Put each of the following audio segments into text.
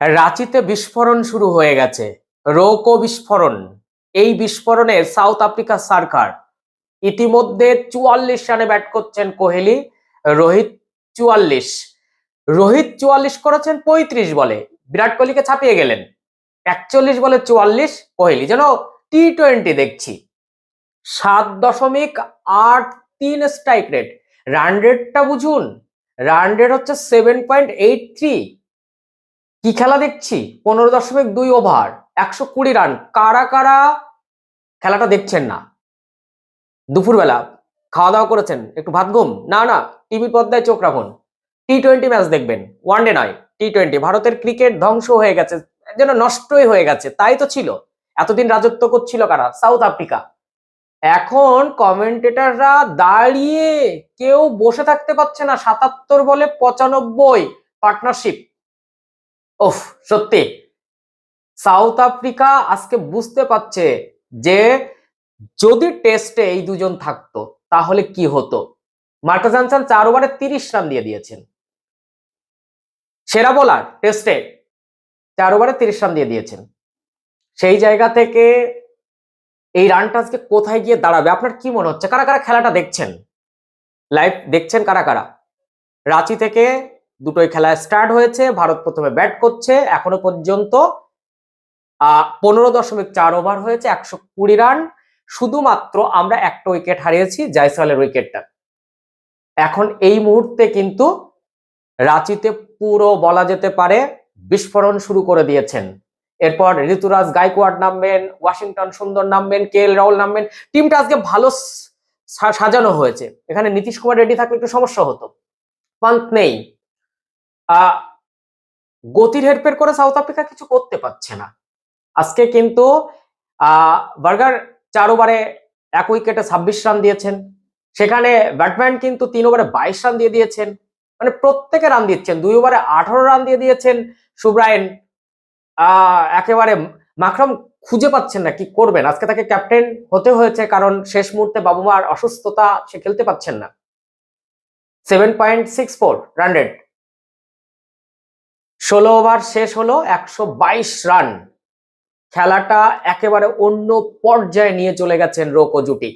রাঁচিতে বিস্ফোরণ শুরু হয়ে গেছে। রৌকো বিস্ফোরণ। এই বিস্ফোরণে সাউথ আফ্রিকা সরকার। ইতিমধ্যে চুয়াল্লিশ রানে ব্যাট করছেন কোহলি। রোহিত চুয়াল্লিশ। রোহিত চুয়াল্লিশ করেছেন পঁয়ত্রিশ বলে। বিরাট কোহলিকে ছাপিয়ে গেলেন। একচল্লিশ বলে চুয়াল্লিশ, কোহলি যেন টি টোয়েন্টি দেখছি। সাত দশমিক আট তিন স্ট্রাইক রেট। রান রেটটা বুঝুন। রান রেট হচ্ছে সেভেন পয়েন্ট এইট থ্রি। কি খেলা দেখছি? পনেরো দশমিক দুই ওভার একশো কুড়ি রান কারা কারা খেলাটা দেখছেন না? দুপুরবেলা খাওয়া দাওয়া করেছেন? একটু ভাত ঘুম? না না টিভির পর্দায় চোখ রাখুন। টি টোয়েন্টি ম্যাচ দেখবেন। ওয়ান ডে নয় টি টোয়েন্টি ভারতের ক্রিকেট ধ্বংস হয়ে গেছে, যেন নষ্টই হয়ে গেছে, তাই তো ছিল। এতদিন রাজত্ব করছিল কারা? সাউথ আফ্রিকা এখন কমেন্টেটাররা দাঁড়িয়ে কেউ বসে থাকতে পারছে না, সাতাত্তর বলে পঁচানব্বই পার্টনারশিপ ওফ সত্যি। সাউথ আফ্রিকা আজকে বুঝতে পারছে যে যদি টেস্টে এই দুজন থাকতো, তাহলে কি হতো? মার্কাস জনসন চার ওভারে তিরিশ রান দিয়ে দিয়েছেন। সেরা বোলার টেস্টে চার ওভারে তিরিশ রান দিয়ে দিয়েছেন। সেই জায়গা থেকে এই রানটা আজকে কোথায় গিয়ে দাঁড়াবে? আপনার কি মনে হচ্ছে? কারা কারা খেলাটা দেখছেন? লাইভ দেখছেন কারা কারা? রাঁচি থেকে দুটোই খেলা স্টার্ট হয়েছে, ভারত প্রথমে ব্যাট করছে, এখনও পর্যন্ত পনেরো দশমিক চার ওভার হয়েছে, একশো কুড়ি রান শুধুমাত্র আমরা একটা উইকেট হারিয়েছি, জয়সওয়ালের উইকেটটা এখন এই মুহূর্তে কিন্তু রাঁচিতে পুরো বলা যেতে পারে বিস্ফোরণ শুরু করে দিয়েছেন। এরপর ঋতুরাজ গাইকোয়াড নামবেন, ওয়াশিংটন সুন্দর নামবেন, কে এল রাহুল নামবেন, টিমটা আজকে ভালো সাজানো হয়েছে। এখানে নীতিশ কুমার রেড্ডি থাকলে একটু সমস্যা হতো। পান্ত নেই। গতির হেরফের করে সাউথ আফ্রিকা কিছু করতে পারছে না। আজকে কিন্তু বার্গার চার ওভারে এক উইকেটে ছাব্বিশ রান দিয়েছেন। সেখানে ব্যাটম্যান কিন্তু তিন ওভারে বাইশ রান দিয়ে দিয়েছেন। মানে প্রত্যেকে রান দিচ্ছেন। দুই ওভারে আঠারো রান দিয়ে দিয়েছেন। সুব্রায়ন একেবারে মাকরম খুঁজে পাচ্ছেন না কি করবেন। আজকে তাকে ক্যাপ্টেন হতে হয়েছে কারণ শেষ মুহূর্তে বাবুমার অসুস্থতা, সে খেলতে পাচ্ছেন না। Seven point six four run rate ষোলো ওভার শেষ হলো, একশো বাইশ রান খেলাটা একেবারে অন্য পর্যায়ে নিয়ে চলে গেছেন রোকো জুটি।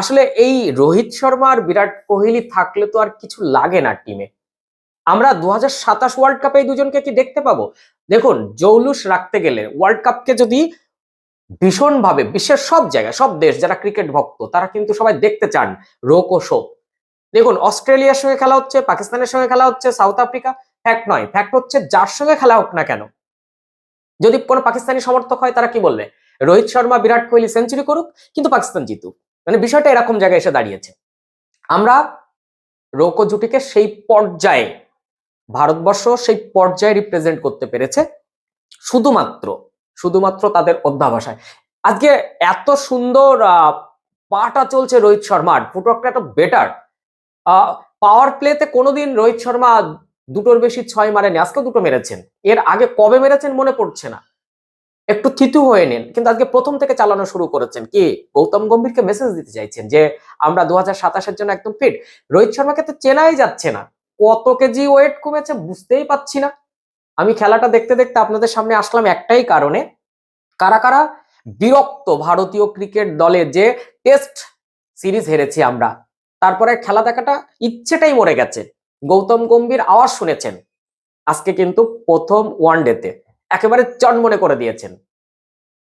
আসলে এই রোহিত শর্মা আর বিরাট কোহলি থাকলে তো আর কিছু লাগে না টিমে আমরা দু হাজার সাতাশ ওয়ার্ল্ড কাপে এই দুজনকে কি দেখতে পাবো? দেখুন, জৌলুস রাখতে গেলে ওয়ার্ল্ড কাপকে যদি ভীষণভাবে, বিশ্বের সব জায়গায়, সব দেশ, যারা ক্রিকেট ভক্ত, তারা কিন্তু সবাই দেখতে চান রোক শো দেখুন, অস্ট্রেলিয়ার সঙ্গে খেলা হচ্ছে, পাকিস্তানের সঙ্গে খেলা হচ্ছে, সাউথ আফ্রিকা। ফ্যাক্ট নয়। ফ্যাক্ট হচ্ছে যার সঙ্গে খেলা হোক না কেন। যদি কোনো পাকিস্তানি সমর্থক হয়, তারা কি বলবে? রোহিত শর্মা বিরাট কোহলি সেঞ্চুরি করুক, কিন্তু পাকিস্তান জিতুক। মানে বিষয়টা এরকম জায়গায় এসে দাঁড়িয়েছে। আমরা রৌকো জুটিকে সেই পর্যায়ে, ভারতবর্ষ সেই পর্যায়ে রিপ্রেজেন্ট করতে পেরেছে শুধুমাত্র শুধুমাত্র তাদের অধ্যাবসায়। আজকে এত সুন্দর পাটা চলছে রোহিত শর্মার। ফুটওয়ার্কটা এত বেটার পাওয়ার প্লেতে কোনোদিন রোহিত শর্মা দুটোর বেশি ছয় মারেনি আজকে দুটো মেরেছেন। এর আগে কবে মেরেছেন মনে পড়ছে না। একটু থিতু হয়ে নেন, কিন্তু আজকে প্রথম থেকে চালানো শুরু করেছেন কি? গৌতম গম্ভীরকে মেসেজ দিতে চাইছেন যে, আমরা দু হাজার জন্য একদম ফিট রোহিত শর্মাকে তো চেনাই যাচ্ছে না। কত কেজি ওয়েট কমেছে বুঝতেই পাচ্ছি না। আমি খেলাটা দেখতে দেখতে আপনাদের সামনে আসলাম একটাই কারণে। কারা কারা? বিরক্ত ভারতীয় ক্রিকেট দলে যে টেস্ট সিরিজ হেরেছি আমরা। তারপরে খেলা দেখাটা ইচ্ছেটাই মরে গেছে। গৌতম গম্ভীর আওয়াজ শুনেছেন। আজকে কিন্তু প্রথম ওয়ান ডেতে একেবারে চনমনে করে দিয়েছেন।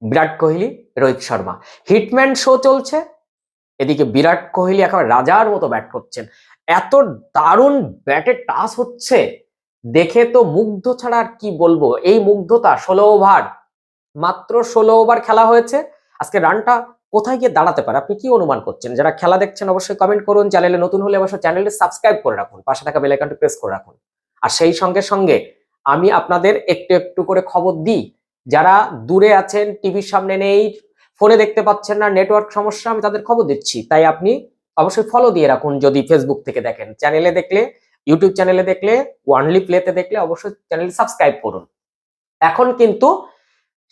বিরাট কোহলি, রোহিত শর্মা। হিটম্যান শো চলছে। এদিকে বিরাট কোহলি একেবারে রাজার মতো ব্যাট করছেন। এত দারুণ ব্যাটে টাচ হচ্ছে। দেখে তো মুগ্ধ ছাড়া আর কি বলব? এই মুগ্ধতা ষোলো ওভার মাত্র ষোলো ওভার খেলা হয়েছে। আজকে রানটা কোথায় গিয়ে দাঁড়াতে পারে? আপনি কি অনুমান করছেন? যারা খেলা দেখছেন, অবশ্যই কমেন্ট করুন। চ্যানেলে নতুন হলে অবশ্যই চ্যানেলটি সাবস্ক্রাইব করে রাখুন। পাশে থাকা বেল আইকনটি প্রেস করে রাখুন। আর সেই সঙ্গে সঙ্গে আমি আপনাদের একটু একটু করে খবর দিই। যারা দূরে আছেন টিভির সামনে নেই ফোনে দেখতে পাচ্ছেন না নেটওয়ার্ক সমস্যা, আমি তাদের খবর দিচ্ছি। তাই আপনি অবশ্যই ফলো দিয়ে রাখুন যদি ফেসবুক থেকে দেখেন। চ্যানেলে দেখলে ইউটিউব চ্যানেলে দেখলে ওয়ানলি প্লেতে দেখলে অবশ্যই চ্যানেল সাবস্ক্রাইব করুন। এখন কিন্তু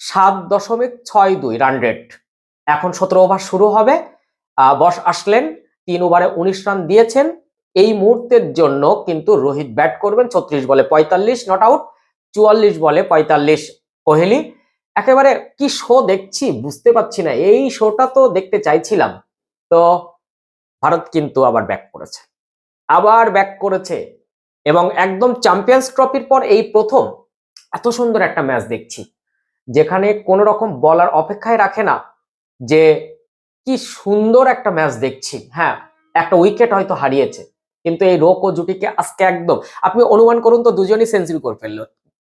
সাত দশমিক ছয় দুই রান রেট এখন সতেরো ওভার শুরু হবে। বস আসলেন, তিন ওভারে উনিশ রান দিয়েছেন। এই মুহূর্তের জন্য কিন্তু রোহিত ব্যাট করবেন ছত্রিশ বলে পঁয়তাল্লিশ নট আউট চুয়াল্লিশ বলে পঁয়তাল্লিশ কোহলি। একেবারে কি শো দেখছি বুঝতে পারছি না। এই শোটা তো দেখতে চাইছিলাম। তো ভারত কিন্তু আবার ব্যাক করেছে। আবার ব্যাক করেছে এবং একদম চ্যাম্পিয়ন্স ট্রফির পর এই প্রথম। এত সুন্দর একটা ম্যাচ দেখছি। যেখানে কোনো রকম বলার অপেক্ষায় রাখে না। যে কি সুন্দর একটা ম্যাচ দেখছি। হ্যাঁ একটা উইকেট হয়তো হারিয়েছে, কিন্তু এই রোক ও জুটিকে আজকে একদম, আপনি অনুমান করুন তো দুজনই সেঞ্চুরি করে ফেলল।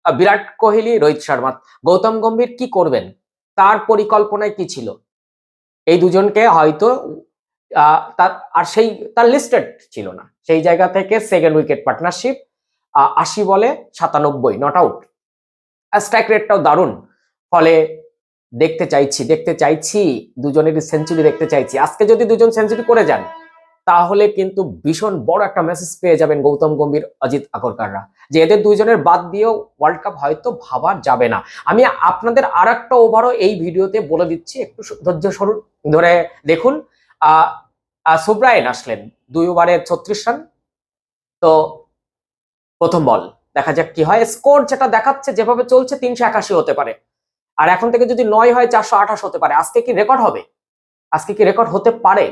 বিরাট কোহলি, রোহিত শর্মা, গৌতম গম্ভীর কি করবেন? তার পরিকল্পনায় কি ছিল? এই দুজনকে হয়তো তার, আর সেই, তার লিস্টেড ছিল না। সেই জায়গা থেকে সেকেন্ড উইকেট পার্টনারশিপ আশি বলে সাতানব্বই নট আউট স্ট্রাইক রেটটাও দারুণ। ফলে দেখতে চাইছি দেখতে চাইছি, দুজনের সেঞ্চুরি দেখতে চাইছি। আজকে যদি দুজন সেঞ্চুরি করে যান, তাহলে কিন্তু ভীষণ বড় একটা মেসেজ পেয়ে যাবেন গৌতম গম্ভীর, অজিত আকরকাররা যে এদের দুইজনের বাদ দিয়েও ওয়ার্ল্ড কাপ হয়তো ভাবা যাবে না। আমি আপনাদের আর একটা ওভারও এই ভিডিওতে বলে দিচ্ছি, একটু ধৈর্য সরুন, ধরে দেখুন। সুব্রায়ন আসলেন, দুই ওভারে ছত্রিশ রান। তো প্রথম বল দেখা যাক কি হয়। স্কোর যেটা দেখাচ্ছে, যেভাবে চলছে, তিনশো একাশি হতে পারে। আর এখন থেকে যদি নয় হয় চারশো আঠাশ হতে পারে, আজকে কি রেকর্ড হবে? আজকে কি রেকর্ড হতে পারে?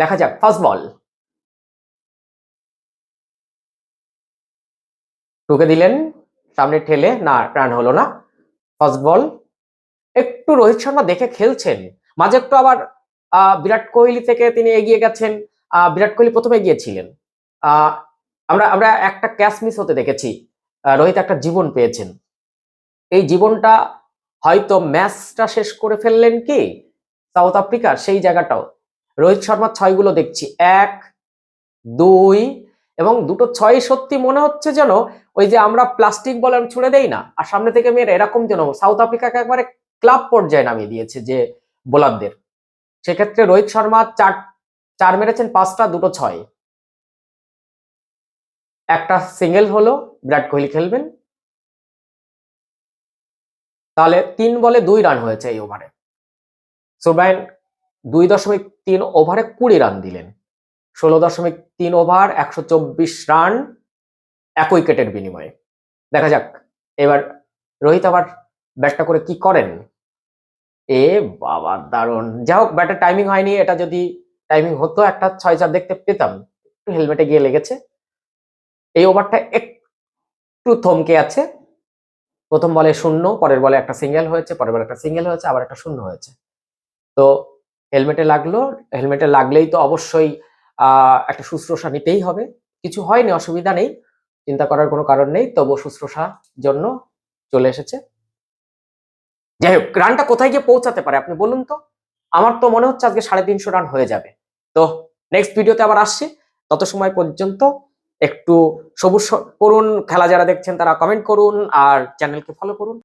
দেখা যাক ফার্স্ট বল ঢুকে দিলেন, সামনে ঠেলে, না রান হলো না ফার্স্ট বল একটু রোহিত শর্মা দেখে খেলছেন, মাঝে একটু আবার বিরাট কোহলি থেকে তিনি এগিয়ে গেছেন বিরাট কোহলি প্রথমে গিয়েছিলেন আমরা আমরা একটা ক্যাচ মিস হতে দেখেছি রোহিত একটা জীবন পেয়েছেন, এই জীবনটা হয়তো ম্যাচটা শেষ করে ফেললেন কি? সাউথ আফ্রিকার সেই জায়গাটাও। রোহিত শর্মার ছয়গুলো দেখছি। এক, দুই এবং দুটো ছয় সত্যি মনে হচ্ছে যেন ওই যে আমরা প্লাস্টিক বল ছুড়ে দেই না আর সামনে থেকে মেয়ের এরকম যেন সাউথ আফ্রিকাকে একবারে ক্লাব পর্যায়ে নামিয়ে দিয়েছে যে বোলারদের। সেক্ষেত্রে রোহিত শর্মা চার চার মেরেছেন, পাঁচটা, দুটো ছয়। একটা সিঙ্গেল হলো, বিরাট কোহলি খেলবেন। তাহলে তিন বলে দুই রান হয়েছে এই ওভারে সুব্রায়ন দুই দশমিক তিন ওভারে কুড়ি রান দিলেন। ষোলো দশমিক তিন ওভার একশো চব্বিশ রান এক উইকেটের বিনিময়ে। দেখা যাক, এবার রোহিত আবার ব্যাটটা করে কি করেন? এ বাবা, দারুণ। যাই হোক, ব্যাটের টাইমিং হয়নি, এটা যদি টাইমিং হতো, একটা ছয় চার দেখতে পেতাম। একটু হেলমেটে গিয়ে লেগেছে। এই ওভারটা একটু থমকে আছে। প্রথম বলে শূন্য, পরের বলে একটা সিঙ্গেল হয়েছে, পরের বলে একটা সিঙ্গেল হয়েছে, আবার একটা শূন্য হয়েছে। তো হেলমেটে লাগল, হেলমেটে লাগলেই তো অবশ্যই একটা শুশ্রূষা নিতেই হবে। কিছু হয়নি, অসুবিধা নেই, চিন্তা করার কোনো কারণ নেই তবু শুশ্রূষা জন্য চলে এসেছে। যাই হোক, রানটা কোথায় গিয়ে পৌঁছাতে পারে আপনি বলুন তো? আমার তো মনে হচ্ছে আজকে সাড়ে তিনশো রান হয়ে যাবে। তো নেক্সট ভিডিওতে আবার আসছি। তত সময় পর্যন্ত একটু সবুজ করুন খেলা যারা দেখছেন তারা কমেন্ট করুন আর চ্যানেলকে ফলো করুন।